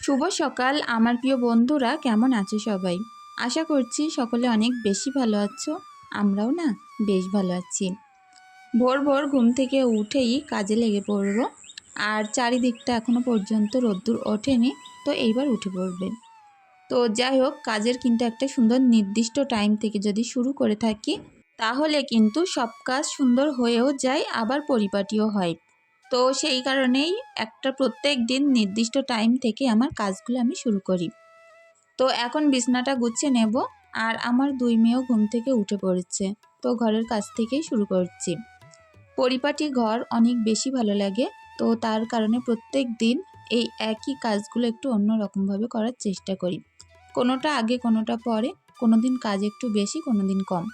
শুভ সকাল, আমার প্রিয় বন্ধুরা, কেমন আছো সবাই? আশা করছি সকলে অনেক বেশি ভালো আছো, আমরাও না বেশ ভালো আছি। ভোর ভোর ঘুম থেকে উঠেই কাজে লেগে পড়ব, আর চারিদিকটা এখনও পর্যন্ত রোদ্দুর ওঠেনি, তো এইবার উঠে পড়বে। তো যাই হোক, কাজের কিন্তু একটা সুন্দর নির্দিষ্ট টাইম থেকে যদি শুরু করে থাকি, তাহলে কিন্তু সব কাজ সুন্দর হয়েও যায়, আবার পরিপাটিও হয়। তো সেই কারণেই একটা প্রত্যেক দিন নির্দিষ্ট টাইম থেকে আমার কাজগুলো আমি শুরু করি। তো এখন বিছনাটা গুছিয়ে নেব আর আমার দুই মেয়েও ঘুম থেকে উঠে পড়েছে, তো ঘরের কাজ থেকেই শুরু করছি। পরিপাটি ঘর অনেক বেশি ভালো লাগে, তো তার কারণে প্রত্যেক দিন এই একই কাজগুলো একটু অন্যরকমভাবে করার চেষ্টা করি। কোনোটা আগে, কোনোটা পরে কোনো দিন কাজ একটু বেশি কোনো দিন কম।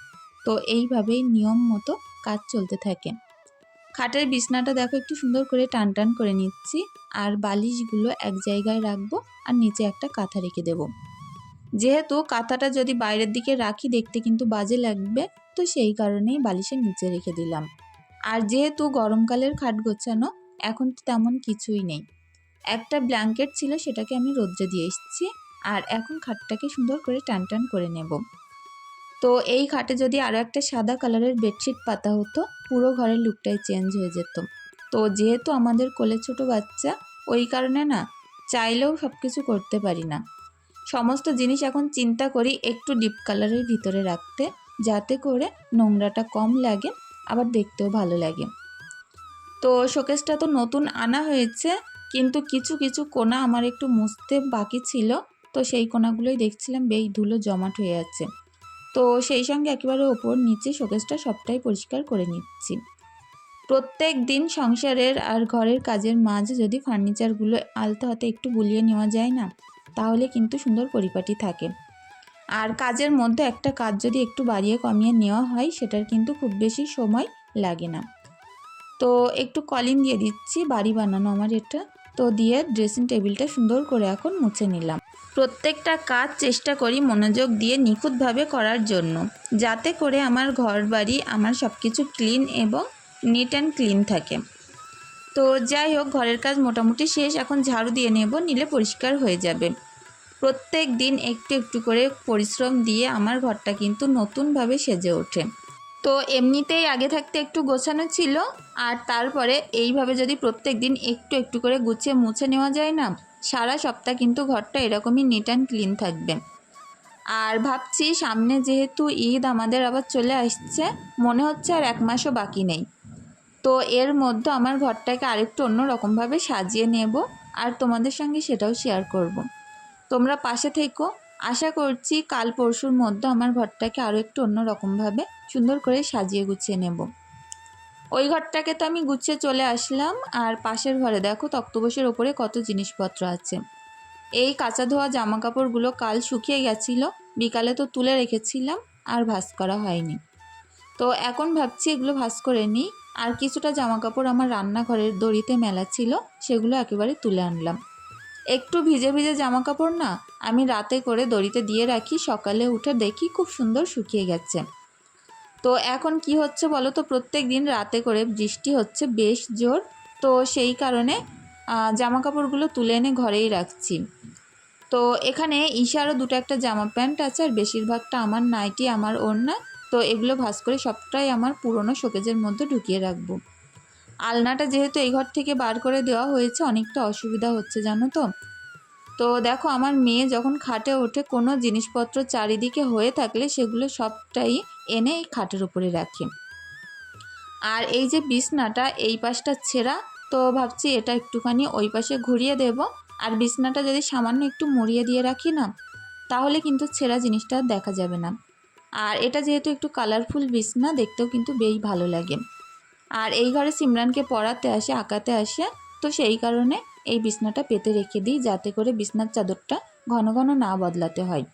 তো এইভাবেই নিয়ম মতো কাজ চলতে থাকে। খাটের বিছনাটা দেখো একটু সুন্দর করে টান টান করে নিচ্ছি। আর বালিশগুলো এক জায়গায় রাখব আর নিচে একটা কাঁথা রেখে দেব। যেহেতু কাঁথাটা যদি বাইরের দিকে রাখি দেখতে কিন্তু বাজে লাগবে, তো সেই কারণেই বালিশের নিচে রেখে দিলাম। আর যেহেতু গরমকালের খাট গোছানো, এখন তো তেমন কিছুই নেই। একটা ব্ল্যাঙ্কেট ছিল সেটাকে আমি রোদ্রে দিয়ে এসেছি, আর এখন খাটটাকে সুন্দর করে টান টান করে নেব। তো এই খাটে যদি আরও একটা সাদা কালারের বেডশিট পাতা হতো, পুরো ঘরের লুকটাই চেঞ্জ হয়ে যেত। তো যেহেতু আমাদের কোলে ছোট বাচ্চা, ওই কারণে না, চাইলেও সব কিছু করতে পারি না। সমস্ত জিনিস এখন চিন্তা করি একটু ডিপ কালারের ভিতরে রাখতে, যাতে করে নোংরাটা কম লাগে, আবার দেখতেও ভালো লাগে। তো শোকেসটা তো নতুন আনা হয়েছে, কিন্তু কিছু কিছু কোনা আমার একটু মুছতে বাকি ছিল, তো সেই কোনাগুলোই দেখছিলাম, বেশ ধুলো জমাট হয়ে আছে। তো সেই সঙ্গে একেবারে ওপর নিচে শোকেসটা সবটাই পরিষ্কার করে নিচ্ছি। প্রত্যেক দিন সংসারের আর ঘরের কাজের মাঝে যদি ফার্নিচারগুলো আলতো হাতে একটু বুলিয়ে নেওয়া যায় না, তাহলে কিন্তু সুন্দর পরিপাটি থাকে। আর কাজের মধ্যে একটা কাজ যদি একটু বাড়িয়ে কমিয়ে নেওয়া হয়, সেটার কিন্তু খুব বেশি সময় লাগে না। তো একটু কলিন দিয়ে দিচ্ছি, বাড়ি বানানো আমার এটা। তো দিয়ে ড্রেসিং টেবিলটা সুন্দর করে এখন মুছে নিলাম। প্রত্যেকটা কাজ চেষ্টা করি মনোযোগ দিয়ে নিখুঁতভাবে করার জন্য, যাতে করে আমার ঘর বাড়ি আমার সব কিছু ক্লিন এবং নিট অ্যান্ড ক্লিন থাকে। তো যাই হোক, ঘরের কাজ মোটামুটি শেষ, এখন ঝাড়ু দিয়ে নেব, নিলে পরিষ্কার হয়ে যাবে। প্রত্যেক দিন একটু একটু করে পরিশ্রম দিয়ে আমার ঘরটা কিন্তু নতুনভাবে সেজে ওঠে। তো এমনিতেই আগে থাকতে একটু গোছানো ছিল, আর তারপরে এইভাবে যদি প্রত্যেক দিন একটু একটু করে গুছিয়ে মুছে নেওয়া যায় না সারা সপ্তাহ কিন্তু ঘরটা এরকমই নিট অ্যান্ড ক্লিন থাকবে। আর ভাবছি সামনে যেহেতু ঈদ আমাদের আবার চলে আসছে, মনে হচ্ছে আর এক মাসও বাকি নেই। তো এর মধ্যে আমার ঘরটাকে আরেকটু অন্য রকমভাবে সাজিয়ে নেব আর তোমাদের সঙ্গে সেটাও শেয়ার করব। তোমরা পাশে থেকো। আশা করছি কাল পরশুর মধ্যে আমার ঘরটাকে আরও একটু অন্য রকমভাবে সুন্দর করে সাজিয়ে গুছিয়ে নেব। ওই ঘরটাকে তো আমি গুছিয়ে চলে আসলাম, আর পাশের ঘরে দেখো তক্তবসের ওপরে কত জিনিসপত্র আছে। এই কাঁচা ধোয়া জামা কাপড়গুলো কাল শুকিয়ে গেছিল, বিকালে তো তুলে রেখেছিলাম, আর ভাস করা হয়নি। তো এখন ভাবছি এগুলো ভাস করে নিই, আর কিছুটা জামা কাপড় আমার রান্নাঘরের দড়িতে মেলা ছিল, সেগুলো একেবারে তুলে আনলাম। একটু ভিজে ভিজে জামা কাপড় না, আমি রাতে করে দড়িতে দিয়ে রাখি, সকালে উঠে দেখি খুব সুন্দর শুকিয়ে গেছে। তো এখন কি হচ্ছে বলো তো? প্রত্যেক দিন রাতে করে বৃষ্টি হচ্ছে বেশ জোর। তো সেই কারণে জামা কাপড়গুলো তুলে এনে ঘরেই রাখছি। তো এখানে ঈশারও দুটো একটা জামা প্যান্ট আছে আর বেশিরভাগটা আমার নাইটি, আমার ওড়না। তো এগুলো ভাস করে সবটাই আমার পুরনো শোকেজের মধ্যে ঢুকিয়ে রাখব। আলনাটা যেহেতু এই ঘর থেকে বার করে দেওয়া হয়েছে, অনেকটা অসুবিধা হচ্ছে জানো তো? তো দেখো, আমার মেয়ে যখন খাটে ওঠে, কোনো জিনিসপত্র চারিদিকে হয়ে থাকলে সেগুলো সবটাই এনে এই খাটের উপরে রাখি। আর এই যে বিছনাটা, এই পাশটা ছেঁড়া, তো ভাবছি এটা একটুখানি ওই পাশে ঘুরিয়ে দেব। আর বিছনাটা যদি সামান্য একটু মুড়িয়ে দিয়ে রাখি না, তাহলে কিন্তু ছেঁড়া জিনিসটা দেখা যাবে না। আর এটা যেহেতু একটু কালারফুল বিছনা, দেখতেও কিন্তু বেশ ভালো লাগে। আর এই ঘরে সিমরানকে পড়াতে আসে, আঁকাতে আসে, তো সেই কারণে এই বিছনাটা পেতে রেখে দিই, যাতে করে বিছনার চাদরটা ঘন ঘন না বদলাতে হয়।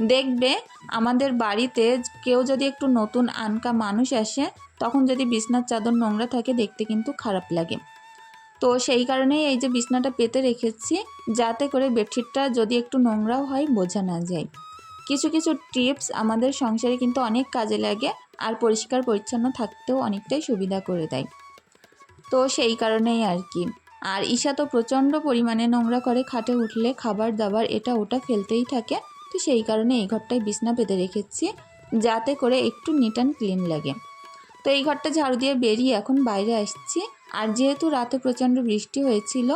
দেখবে আমাদের বাড়িতে কেউ যদি একটু নতুন আনকা মানুষ আসে, তখন যদি বিছনার চাদর নোংরা থাকে, দেখতে কিন্তু খারাপ লাগে। তো সেই কারণেই এই যে বিছনাটা পেতে রেখেছি, যাতে করে বেডশিটটা যদি একটু নোংরাও হয়, বোঝা না যায়। কিছু কিছু টিপস আমাদের সংসারে কিন্তু অনেক কাজে লাগে, আর পরিষ্কার পরিচ্ছন্ন থাকতেও অনেকটাই সুবিধা করে দেয়। তো সেই কারণেই আর কি। আর ঈশা তো প্রচণ্ড পরিমাণে নোংরা করে, খাটে উঠলে খাবার দাবার এটা ওটা ফেলতেই থাকে। তো সেই কারণে এই ঘরটায় বিছনা পেতে রেখেছি, যাতে করে একটু নিট অ্যান্ড ক্লিন লাগে। তো এই ঘরটা ঝাড়ু দিয়ে বেরিয়ে এখন বাইরে আসছি। আর যেহেতু রাতে প্রচণ্ড বৃষ্টি হয়েছিল,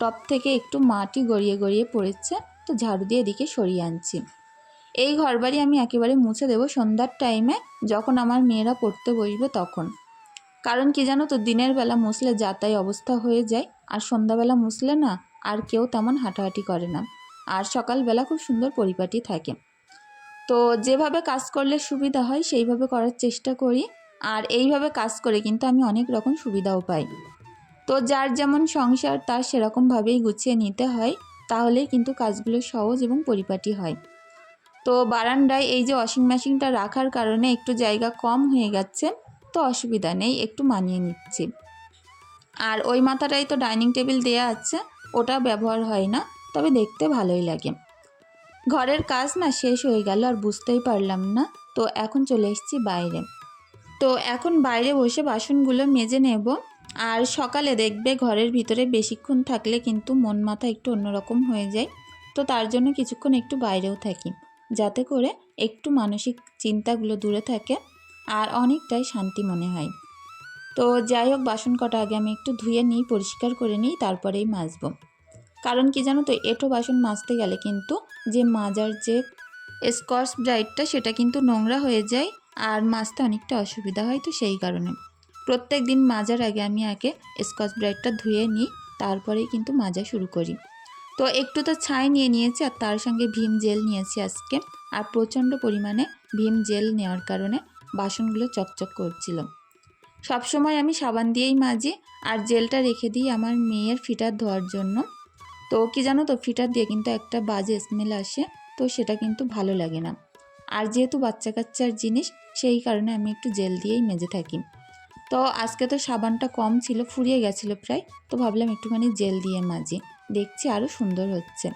টপ থেকে একটু মাটি গড়িয়ে গড়িয়ে পড়েছে, তো ঝাড়ু দিয়ে এদিকে সরিয়ে আনছি। এই ঘরবাড়ি আমি একেবারে মুছে দেবো সন্ধ্যার টাইমে যখন আমার মেয়েরা পড়তে বসবে তখন। কারণ কি জানো তো, দিনের বেলা মুছলে যাতাই অবস্থা হয়ে যায়, আর সন্ধ্যাবেলা মুছলে না, আর কেউ তেমন হাঁটাহাঁটি করে না। আর সকালবেলা খুব সুন্দর পরিপাটি থাকে। তো যেভাবে কাজ করলে সুবিধা হয়, সেইভাবে করার চেষ্টা করি। আর এইভাবে কাজ করে কিন্তু আমি অনেক রকম সুবিধাও পাই। তো যার যেমন সংসার, তার সেরকমভাবেই গুছিয়ে নিতে হয়। তাহলেই কিন্তু কাজগুলো সহজ এবং পরিপাটি হয়। তো বারান্দায় এই যে ওয়াশিং মেশিনটা রাখার কারণে একটু জায়গা কম হয়ে গেছে, তো অসুবিধা নেই, একটু মানিয়ে নিচ্ছি। আর ওই মাথাটাই তো ডাইনিং টেবিল দেয়া আছে, ওটা ব্যবহার হয় না। তবে দেখতে ভালোই লাগে। ঘরের কাজ না শেষ হয়ে গেল আর বুঝতেই পারলাম না। তো এখন চলে এসেছি বাইরে। তো এখন বাইরে বসে বাসনগুলো মেজে নেব। আর সকালে দেখবে ঘরের ভিতরে বেশিক্ষণ থাকলে কিন্তু মন মাথা একটু অন্যরকম হয়ে যায়। তো তার জন্য কিছুক্ষণ একটু বাইরেও থাকি। যাতে করে একটু মানসিক চিন্তাগুলো দূরে থাকে আর অনেকটাই শান্তি মনে হয়। তো যাই হোক, বাসন কটা আগে আমি একটু ধুয়ে নিই, পরিষ্কার করে নিই, তারপরেই মাজবো। কারণ কি জানো তো এঁটো বাসন মাজতে গেলে কিন্তু যে মাজার যে স্কচ ব্রাইটটা সেটা কিন্তু নোংরা হয়ে যায় আর মাজতে অনেকটা অসুবিধা হয় তো সেই কারণে। প্রত্যেক দিন মাজার আগে আমি আগে স্কচ ব্রাইটটা ধুয়ে নিই, তারপরেই কিন্তু মাজা শুরু করি। তো একটু তো ছাই নিয়ে নিয়েছি আর তার সঙ্গে ভীম জেল নিয়েছি আজকে আর প্রচণ্ড পরিমাণে ভীম জেল নেওয়ার কারণে বাসনগুলো চকচক করছিল। সবসময় আমি সাবান দিয়েই মাজি আর জেলটা রেখে দিই আমার মেয়ের ফিটার ধোয়ার জন্য। তো কি জানো তো, ফিটার দিয়ে কিন্তু একটা বাজে স্মেল আসে, তো সেটা কিন্তু ভালো লাগে না। আর যেহেতু বাচ্চা কাচ্চার জিনিস, সেই কারণে আমি একটু জেল দিয়েই মেজে থাকি। তো আজকে তো সাবানটা কম ছিল, ফুরিয়ে গেছিল প্রায়, তো ভাবলাম একটুখানি জেল দিয়ে মাজি। দেখছি আরও সুন্দর হচ্ছে।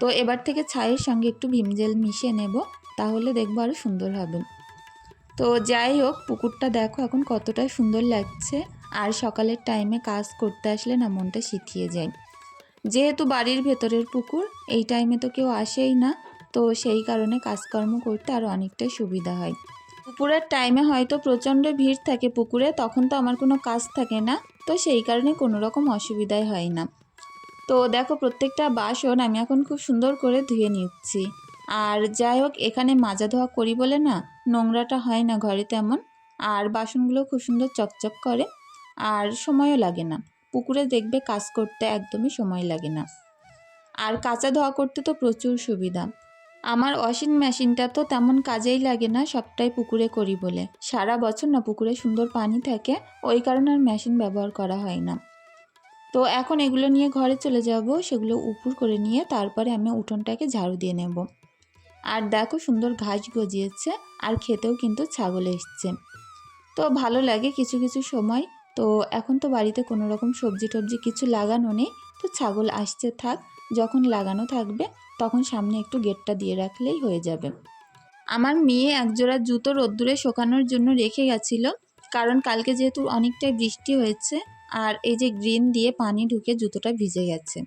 তো এবার থেকে ছাইয়ের সঙ্গে একটু ভীম জেল মিশিয়ে নেব, তাহলে দেখব আরও সুন্দর হবে। তো যাই হোক, পুকুরটা দেখো এখন কতটা সুন্দর লাগছে, আর সকালের টাইমে কাজ করতে আসলে না মনটা শিখিয়ে যায়। যেহেতু বাড়ির ভেতরের পুকুর, এই টাইমে তো কেউ আসেই না। তো সেই কারণে কাজকর্ম করতে আরও অনেকটাই সুবিধা হয়। পুকুরের টাইমে হয়তো প্রচণ্ড ভিড় থাকে পুকুরে, তখন তো আমার কোনো কাজ থাকে না। তো সেই কারণে কোনো রকম অসুবিধাই হয় না। তো দেখো প্রত্যেকটা বাসন আমি এখন খুব সুন্দর করে ধুয়ে নিচ্ছি। আর যাই হোক, এখানে মাজা ধোয়া করি বলে না, নোংরাটা হয় না ঘরে তেমন। আর বাসনগুলো খুব সুন্দর চকচক করে, আর সময়ও লাগে না। পুকুরে দেখবে কাজ করতে একদমই সময় লাগে না। আর কাঁচা ধোয়া করতে তো প্রচুর সুবিধা। আমার ওয়াশিং মেশিনটা তো তেমন কাজেই লাগে না, সবটাই পুকুরে করি বলে। সারা বছর না পুকুরে সুন্দর পানি থাকে, ওই কারণে আর মেশিন ব্যবহার করা হয় না। তো এখন এগুলো নিয়ে ঘরে চলে যাব, সেগুলো উপর করে নিয়ে তারপরে আমি উঠোনটাকে ঝাড়ু দিয়ে নেব। আর দেখো সুন্দর ঘাস গজিয়েছে, আর খেতেও কিন্তু ছাগল এসছে। তো ভালো লাগে কিছু কিছু সময় তো এখন তো বাড়িতে কোনো রকম সবজি টবজি কিছু লাগানো নেই। তো ছাগল আসতে থাক, যখন লাগানো থাকবে তখন সামনে একটু গেটটা দিয়ে রাখলেই হয়ে যাবে। আমার মেয়ে একজোড়া জুতো রোদ্দুরে শোকানোর জন্য রেখে গেছিল, কারণ কালকে যেহেতু অনেকটাই বৃষ্টি হয়েছে আর এই যে গ্রিন দিয়ে পানি ঢুকে জুতোটা ভিজে গেছে।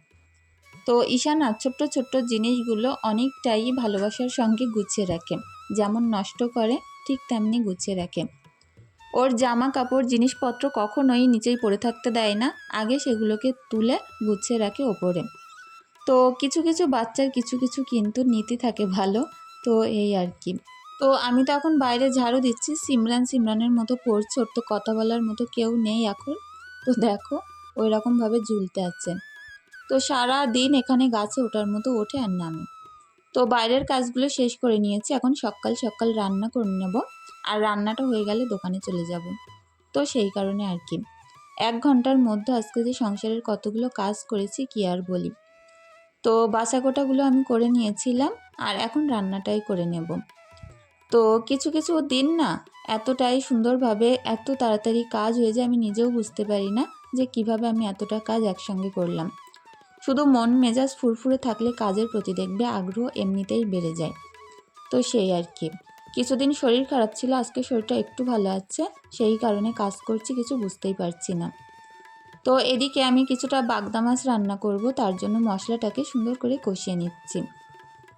তো ঈশানা ছোট্ট ছোট্ট জিনিসগুলো অনেকটাই ভালোবাসার সঙ্গে গুছিয়ে রাখে, যেমন নষ্ট করে ঠিক তেমনি গুছিয়ে রাখে। ওর জামা কাপড় জিনিসপত্র কখনোই নিচেই পড়ে থাকতে দেয় না। আগে সেগুলোকে তুলে গুছিয়ে রাখে ওপরে। তো কিছু কিছু বাচ্চার কিছু কিছু কিন্তু নীতি থাকে ভালো। তো এই আর কি। তো আমি তো এখন বাইরে ঝাড়ু দিচ্ছি। সিমরান সিমরানের মতো পড়ছে। ওর তো কথা বলার মতো কেউ নেই এখন। তো দেখো ওই রকমভাবে ঝুলতে আছে। তো সারা দিন এখানে গাছে ওঠার মতো ওঠে আর নামে। তো বাইরের কাজগুলো শেষ করে নিয়েছি। এখন সকাল সকাল রান্না করে নেব। আর রান্নাটা হয়ে গেলে দোকানে চলে যাব। তো সেই কারণে আর কি। এক ঘণ্টার মধ্যে আজকে যে সংসারের কতগুলো কাজ করেছি কি আর বলি। তো বাসাকোটাগুলো আমি করে নিয়েছিলাম আর এখন রান্নাটাই করে নেব। তো কিছু কিছু দিন না এতটাই সুন্দরভাবে এত তাড়াতাড়ি কাজ হয়ে যায় আমি নিজেও বুঝতে পারি না যে কীভাবে আমি এতটা কাজ একসঙ্গে করলাম। শুধু মন মেজাজ ফুরফুরে থাকলে কাজের প্রতি দেখবে আগ্রহ এমনিতেই বেড়ে যায়। তো সেই আর কি। কিছুদিন শরীর খারাপ ছিল, আজকে শরীরটা একটু ভালো আছে, সেই কারণে কাজ করছি, কিছু বুঝতেই পারছি না। তো এদিকে আমি কিছুটা বাগদা মাছ রান্না করব, তার জন্য মশলাটাকে সুন্দর করে কষিয়ে নিচ্ছি।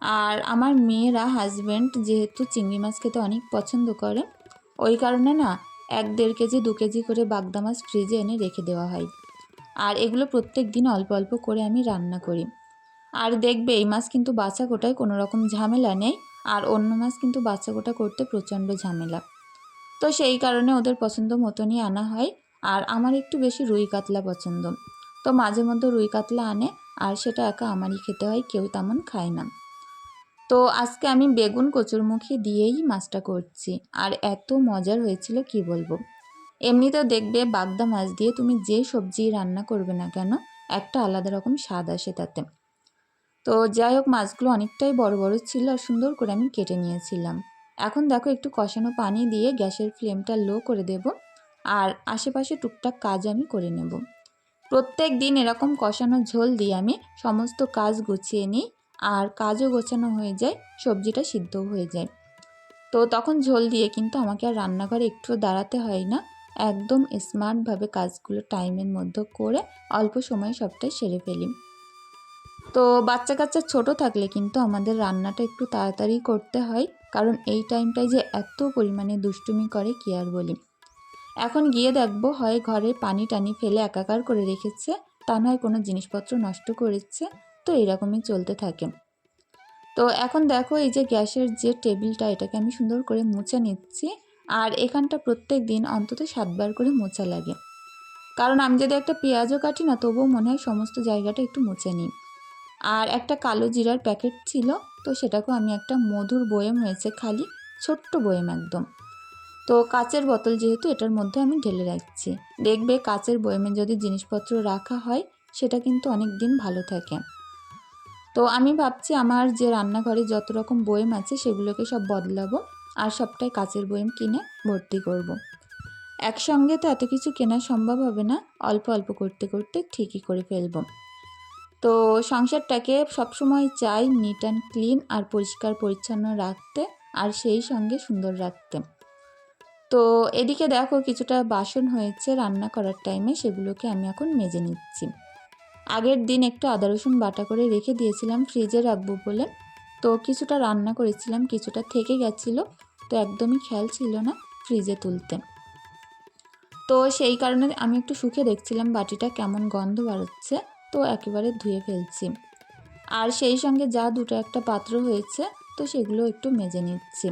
আর আমার মেয়েরা হাজব্যান্ড যেহেতু চিংড়ি মাছ খেতে অনেক পছন্দ করে, ওই কারণে না, এক দেড় কেজি, দু কেজি করে বাগদা মাছ ফ্রিজে এনে রেখে দেওয়া হয়। আর এগুলো প্রত্যেক দিন অল্প অল্প করে আমি রান্না করি। আর দেখবে এই মাছ কিন্তু বাছা কোটায় কোনো রকম ঝামেলা নেই, আর অন্য মাছ কিন্তু বাচ্চা গোটা করতে প্রচণ্ড ঝামেলা। তো সেই কারণে ওদের পছন্দ মতনই আনা হয়, আর আমার একটু বেশি রুই কাতলা পছন্দ। তো মাঝে মধ্যে রুই কাতলা আনে, আর সেটা একা আমারই খেতে হয়, কেউ তেমন খায় না। তো আজকে আমি বেগুন কচুরমুখী দিয়েই মাছটা করছি, আর এত মজার হয়েছিল কি বলব? এমনিতেও দেখবে বাগদা মাছ দিয়ে তুমি যে সবজি রান্না করবে না কেন, একটা আলাদা রকম স্বাদ আসে তাতে। তো যাই হোক, মাছগুলো অনেকটাই বড় বড় ছিল আর সুন্দর করে আমি কেটে নিয়েছিলাম। এখন দেখো একটু কষানো পানি দিয়ে গ্যাসের ফ্লেমটা লো করে দেব আর আশেপাশে টুকটাক কাজ আমি করে নেব। প্রত্যেক দিন এরকম কষানো ঝোল দিয়ে আমি সমস্ত কাজ গুছিয়ে নিই আর কাজও গোছানো হয়ে যায়, সবজিটা সিদ্ধও হয়ে যায়। তো তখন ঝোল দিয়ে কিন্তু আমাকে আর রান্নাঘরে একটু দাঁড়াতে হয় না। একদম স্মার্টভাবে কাজগুলো টাইমের মধ্যে করে অল্প সময়ে সবটাই সেরে ফেলি। তো বাচ্চা কাচ্চা ছোট থাকলে কিন্তু আমাদের রান্নাটা একটু তাড়াতাড়ি করতে হয়, কারণ এই টাইমটায় যে এত পরিমাণে দুষ্টুমি করে কি আর বলি। এখন গিয়ে দেখব হয় ঘরে পানি টানি ফেলে একাকার করে রেখেছে, তা নয় কোনো জিনিসপত্র নষ্ট করেছে, তো এরকমই চলতে থাকে। তো এখন দেখো এই যে গ্যাসের যে টেবিলটা এটাকে আমি সুন্দর করে মুছে নিচ্ছি। আর এখানটা প্রত্যেক দিন অন্তত সাতবার করে মোচা লাগে। কারণ আমি যদি একটা পেঁয়াজও কাটি না, তবুও মনে হয় সমস্ত জায়গাটা একটু মুছে নিই। আর একটা কালো জিরার প্যাকেট ছিল, তো সেটাকেও আমি একটা মধুর বয়েম হয়েছে খালি, ছোট্ট বয়েম একদম। তো কাচের বোতল যেহেতু, এটার মধ্যে আমি ঢেলে রাখছি। দেখবে কাচের বয়েমে যদি জিনিসপত্র রাখা হয়, সেটা কিন্তু অনেক দিন ভালো থাকে। তো আমি ভাবছি আমার যে রান্নাঘরে যত রকম বয়েম আছে, সেগুলোকে সব বদলাবো। আর সবটাই কাচের বয়েম কিনে ভর্তি করব। একসঙ্গে তো এত কিছু কেনা সম্ভব হবে না, অল্প অল্প করতে করতে ঠিকই করে ফেলব। তো সংসারটাকে সবসময় চাই নিট অ্যান্ড ক্লিন আর পরিষ্কার পরিচ্ছন্ন রাখতে আর সেই সঙ্গে সুন্দর রাখতে। তো এদিকে দেখো কিছুটা বাসন হয়েছে রান্না করার টাইমে সেগুলোকে আমি এখন মেজে নিচ্ছি। আগের দিন একটু আদা, রসুন বাটা করে রেখে দিয়েছিলাম, ফ্রিজে রাখব বলে। তো কিছুটা রান্না করেছিলাম, কিছুটা থেকে গেছিল। তো একদমই খেয়াল ছিল না ফ্রিজে তুলতে। তো সেই কারণে আমি একটু শুকে দেখছিলাম বাটিটা কেমন গন্ধ বাড়াচ্ছে, তো একেবারে ধুয়ে ফেলছি। আর সেই সঙ্গে যা দুটো একটা পাত্র হয়েছে, তো সেগুলো একটু মেজে নিচ্ছি।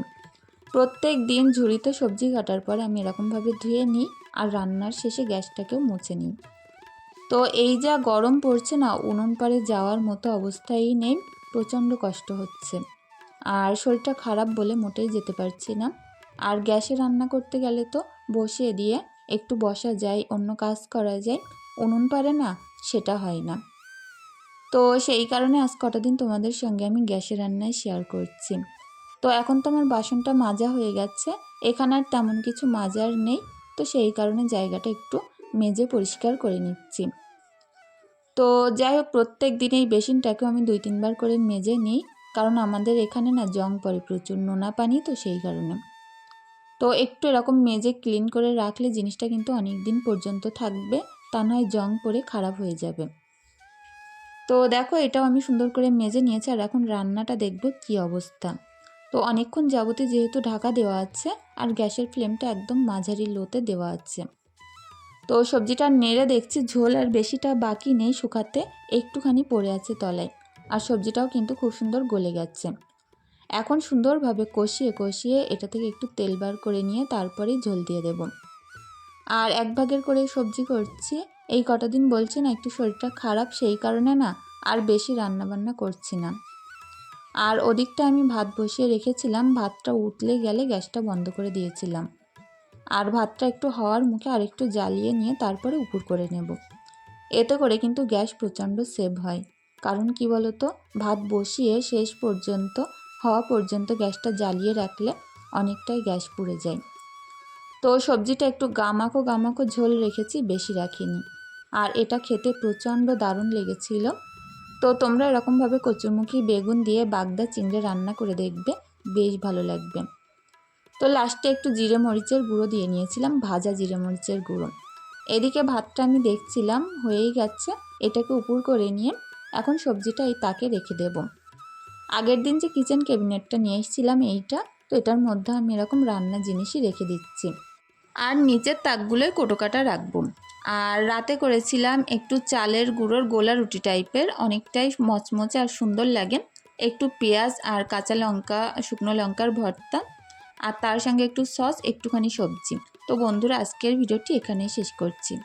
প্রত্যেক দিন ঝুড়িতে সবজি কাটার পরে আমি এরকমভাবে ধুয়ে নিই আর রান্নার শেষে গ্যাসটাকেও মুছে নিই। তো এই যা গরম পড়ছে না, উনুন পাড়ে যাওয়ার মতো অবস্থাই নেই, প্রচণ্ড কষ্ট হচ্ছে। আর শরীরটা খারাপ বলে মোটেই যেতে পারছি না। আর গ্যাসে রান্না করতে গেলে তো বসিয়ে দিয়ে একটু বসা যায়, অন্য কাজ করা যায়। উনুন পারে না, সেটা হয় না। তো সেই কারণে আজ কটা দিন তোমাদের সঙ্গে আমি গ্যাসে রান্নায় শেয়ার করছি। তো এখন তো আমার বাসনটা মাজা হয়ে গেছে, এখানে আর তেমন কিছু মাজার নেই। তো সেই কারণে জায়গাটা একটু মেজে পরিষ্কার করে নিচ্ছি। তো যাই হোক, প্রত্যেক দিন এই বেসিনটাকেও আমি দুই তিনবার করে মেজে নিই। কারণ আমাদের এখানে না জং পড়ে, প্রচুর নোনা পানি তো সেই কারণে। তো একটু এরকম মেজে ক্লিন করে রাখলে জিনিসটা কিন্তু অনেক দিন পর্যন্ত থাকবে, তা নয় জং পরে খারাপ হয়ে যাবে। তো দেখো এটাও আমি সুন্দর করে মেজে নিয়েছি, আর এখন রান্নাটা দেখব কি অবস্থা। তো অনেকক্ষণ যাবতে যেহেতু ঢাকা দেওয়া আছে, আর গ্যাসের ফ্লেমটা একদম মাঝারি লোতে দেওয়া আছে। তো সবজিটা নেড়ে দেখছি, ঝোল আর বেশিটা বাকি নেই শুকাতে, একটুখানি পড়ে আছে তলায়। আর সবজিটাও কিন্তু খুব সুন্দর গলে গেছে। এখন সুন্দরভাবে কষিয়ে কষিয়ে এটা থেকে একটু তেল বার করে নিয়ে তারপরেই ঝোল দিয়ে দেব। আর এক ভাগের করে সবজি করছি। এই কটা দিন বলছে না, একটু শরীরটা খারাপ সেই কারণে না আর বেশি রান্নাবান্না করছি না। আর ওদিকটা আমি ভাত বসিয়ে রেখেছিলাম, ভাতটা উতলে গেলে গ্যাসটা বন্ধ করে দিয়েছিলাম। আর ভাতটা একটু হওয়ার মুখে আর একটু জ্বালিয়ে নিয়ে তারপরে উপর করে নেব। এতে করে কিন্তু গ্যাস প্রচণ্ড সেভ হয়। কারণ কি বলতো? ভাত বসিয়ে শেষ পর্যন্ত, হওয়া পর্যন্ত গ্যাসটা জ্বালিয়ে রাখলে অনেকটাই গ্যাস পুড়ে যায়। তো সবজিটা একটু গামাকো গামাকো ঝোল রেখেছি, বেশি রাখিনি। আর এটা খেতে প্রচণ্ড দারুণ লেগেছিল। তো তোমরা এরকমভাবে কচুরমুখী বেগুন দিয়ে বাগদা চিংড়ে রান্না করে দেখবে, বেশ ভালো লাগবে। তো লাস্টে একটু জিরে মরিচের গুঁড়ো দিয়ে নিয়েছিলাম, ভাজা জিরে মরিচের গুঁড়ো। এদিকে ভাতটা আমি দেখছিলাম, হয়েই গেছে। এটাকে উপর করে নিয়ে এখন সবজিটা এই তাকে রেখে দেব। আগের দিন যে কিচেন ক্যাবিনেটটা নিয়ে এসেছিলাম এইটা, তো এটার মধ্যে আমি এরকম রান্নার জিনিসই রেখে দিচ্ছি। আর নিচের তাকগুলোয় কোটো কাটা রাখব। আর রাতে করেছিলাম একটু চালের গুঁড়োর গোলা রুটি টাইপের, অনেকটাই মচমচে আর সুন্দর লাগে। একটু পেঁয়াজ আর কাঁচা লঙ্কা, শুকনো লঙ্কার ভর্তা, আর তার সঙ্গে একটু সস, একটুখানি সবজি। তো বন্ধুরা, আজকের ভিডিওটি এখানেই শেষ করছি।